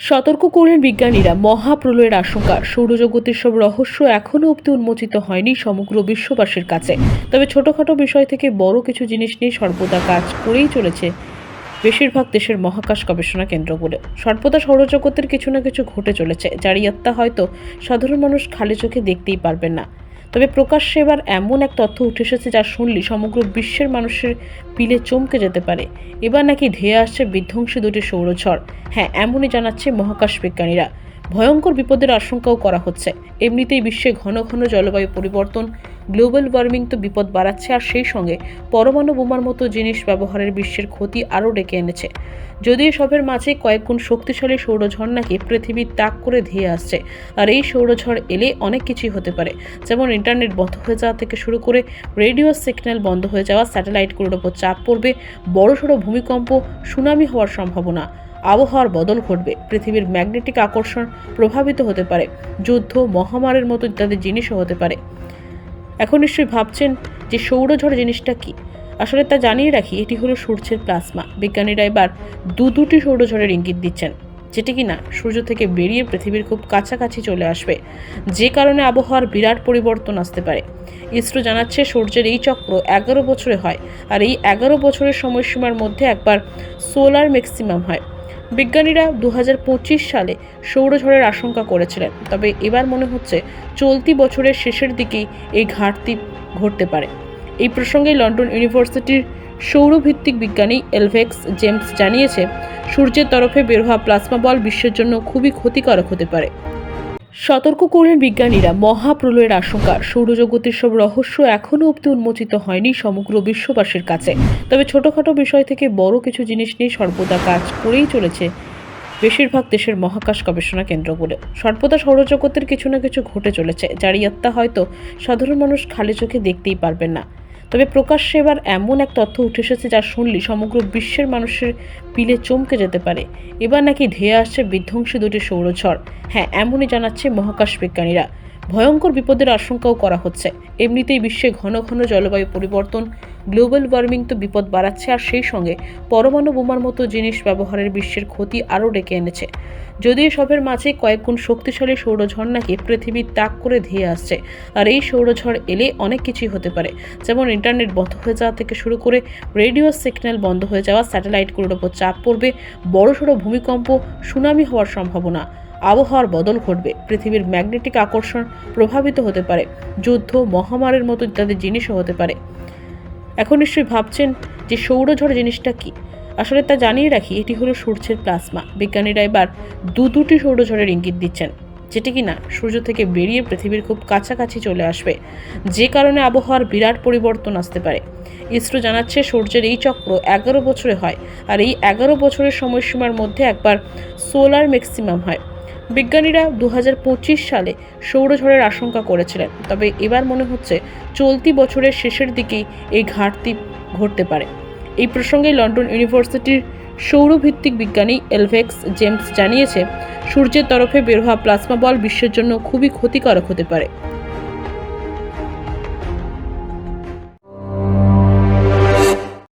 সতর্ক করলেন বিজ্ঞানীরা। মহাপ্রলয়ের আশঙ্কা। সৌরজগতের সব রহস্য এখনও অব্দি উন্মোচিত হয়নি সমগ্র বিশ্ববাসীর কাছে। তবে ছোটখাটো বিষয় থেকে বড় কিছু জিনিস নিয়ে সর্বদা কাজ করেই চলেছে বেশিরভাগ দেশের মহাকাশ গবেষণা কেন্দ্রগুলো সর্বদা সৌরজগতের কিছু না কিছু ঘটে চলেছে। যার ইয়াত্তা হয়তো সাধারণ মানুষ খালি চোখে দেখতেই পারবেন না। তবে প্রকাশ্যে এবার এমন এক তথ্য উঠে এসেছে যা শুনলি সমগ্র বিশ্বের মানুষের পিলে চমকে যেতে পারে। এবার নাকি ধেয়ে আসছে বিধ্বংসী দুটি সৌরঝড়। হ্যাঁ এমনই জানাচ্ছে মহাকাশ বিজ্ঞানীরা। ভয়ঙ্কর বিপদের আশঙ্কাও করা হচ্ছে। এমনিতেই বিশ্বে ঘন ঘন জলবায়ু পরিবর্তন গ্লোবাল ওয়ার্মিং তো বিপদ বাড়াচ্ছে আর সেই সঙ্গে পরমাণু বোমার মতো জিনিস ব্যবহারের বিশ্বের ক্ষতি আরও ডেকে এনেছে। যদিও এসবের মাঝে কয়েক গুণ শক্তিশালী সৌরঝড় নাকি পৃথিবীর তাক করে ধেয়ে আসছে, আর এই সৌরঝড় এলে অনেক কিছুই হতে পারে, যেমন ইন্টারনেট বন্ধ হয়ে যাওয়া থেকে শুরু করে রেডিও সিগন্যাল বন্ধ হয়ে যাওয়া স্যাটেলাইটগুলোর ওপর চাপ পড়বে, বড়সড় ভূমিকম্প, সুনামি হওয়ার সম্ভাবনা, আবহাওয়ার বদল ঘটবে, পৃথিবীর ম্যাগনেটিক আকর্ষণ প্রভাবিত হতে পারে, যুদ্ধ, মহামারীর মতো ইত্যাদি জিনিসও হতে পারে। এখন নিশ্চয়ই ভাবছেন যে সৌরঝড় জিনিসটা কি? আসলে তা জানিয়ে রাখি, এটি হলো সূর্যের প্লাজমা। বিজ্ঞানীরা এবার দু দুটি সৌরঝড়ের ইঙ্গিত দিচ্ছেন। যেটি কিনা সূর্য থেকে বেরিয়ে পৃথিবীর খুব কাছাকাছি চলে আসবে। যে কারণে আবহাওয়ার বিরাট পরিবর্তন আসতে পারে। ইসরো জানাচ্ছে সূর্যের এই চক্র এগারো বছরে হয়, আর এই এগারো বছরের সময়সীমার মধ্যে একবার সোলার ম্যাক্সিমাম হয়। বিজ্ঞানীরা দু হাজার পঁচিশ সালে সৌরঝড়ের আশঙ্কা করেছিলেন, তবে এবার মনে হচ্ছে চলতি বছরের শেষের দিকেই এই ঘাটতি ঘটতে পারে। এই প্রসঙ্গে লন্ডন ইউনিভার্সিটির সৌরভিত্তিক বিজ্ঞানী এলভেক্স জেমস জানিয়েছে, সূর্যের তরফে বের হওয়া প্লাজমা বল বিশ্বের জন্য খুবই ক্ষতিকারক হতে পারে। সতর্ক করলেন বিজ্ঞানীরা। মহাপ্রলয়ের আশঙ্কা। সৌরজগতের সব রহস্য এখনও অব্দি উন্মোচিত হয়নি সমগ্র বিশ্ববাসীর কাছে। তবে ছোটখাটো বিষয় থেকে বড় কিছু জিনিস নিয়ে সর্বদা কাজ করেই চলেছে বেশিরভাগ দেশের মহাকাশ গবেষণা কেন্দ্রগুলো সর্বদা সৌরজগতের কিছু না কিছু ঘটে চলেছে। যার ইয়াত্তা হয়তো সাধারণ মানুষ খালি চোখে দেখতেই পারবেন না। তবে প্রকাশ্যে এবার এমন এক তথ্য উঠে এসেছে যা শুনলে সমগ্র বিশ্বের মানুষের পিলে চমকে যেতে পারে। এবার নাকি ধেয়ে আসছে বিধ্বংসী দুটি সৌরঝড়। হ্যাঁ এমনই জানাচ্ছে মহাকাশ বিজ্ঞানীরা। ভয়ঙ্কর বিপদের আশঙ্কাও করা হচ্ছে। এমনিতেই বিশ্বে ঘন ঘন জলবায়ু পরিবর্তন গ্লোবাল ওয়ার্মিং তো বিপদ বাড়াচ্ছে আর সেই সঙ্গে পরমাণু বোমার মতো জিনিস ব্যবহারের বিশ্বের ক্ষতি আরও ডেকে এনেছে। যদিও এসবের মাঝে কয়েক গুণ শক্তিশালী সৌরঝড় নাকি পৃথিবীর তাক করে ধেয়ে আসছে, আর এই সৌরঝড় এলে অনেক কিছুই হতে পারে, যেমন ইন্টারনেট বন্ধ হয়ে যাওয়া থেকে শুরু করে রেডিও সিগন্যাল বন্ধ হয়ে যাওয়া স্যাটেলাইটগুলোর ওপর চাপ পড়বে, বড়সড় ভূমিকম্প, সুনামি হওয়ার সম্ভাবনা, আবহাওয়ার বদল ঘটবে, পৃথিবীর ম্যাগনেটিক আকর্ষণ প্রভাবিত হতে পারে, যুদ্ধ, মহামারীর মতো ইত্যাদি জিনিসও হতে পারে। এখন নিশ্চয়ই ভাবছেন যে সৌরঝড় জিনিসটা কি? আসলে তা জানিয়ে রাখি, এটি হলো সূর্যের প্লাজমা। বিজ্ঞানীরা এবার দু দুটি সৌরঝড়ের ইঙ্গিত দিচ্ছেন, যেটি কিনা সূর্য থেকে বেরিয়ে পৃথিবীর খুব কাছাকাছি চলে আসবে। যে কারণে আবহাওয়ার বিরাট পরিবর্তন আসতে পারে। ইসরো জানাচ্ছে সূর্যের এই চক্র এগারো বছরে হয়, আর এই এগারো বছরের সময়সীমার মধ্যে একবার সোলার ম্যাক্সিমাম হয়। বিজ্ঞানীরা দু হাজার পঁচিশ সালে সৌরঝড়ের আশঙ্কা করেছিলেন। তবে এবার মনে হচ্ছে চলতি বছরের শেষের দিকেই এই ঘাটতি ঘটতে পারে। এই প্রসঙ্গে লন্ডন ইউনিভার্সিটির সৌরভিত্তিক বিজ্ঞানী এলভেক্স জেমস জানিয়েছে, সূর্যের তরফে বের হওয়া প্লাজমা বল বিশ্বের জন্য খুবই ক্ষতিকারক হতে পারে।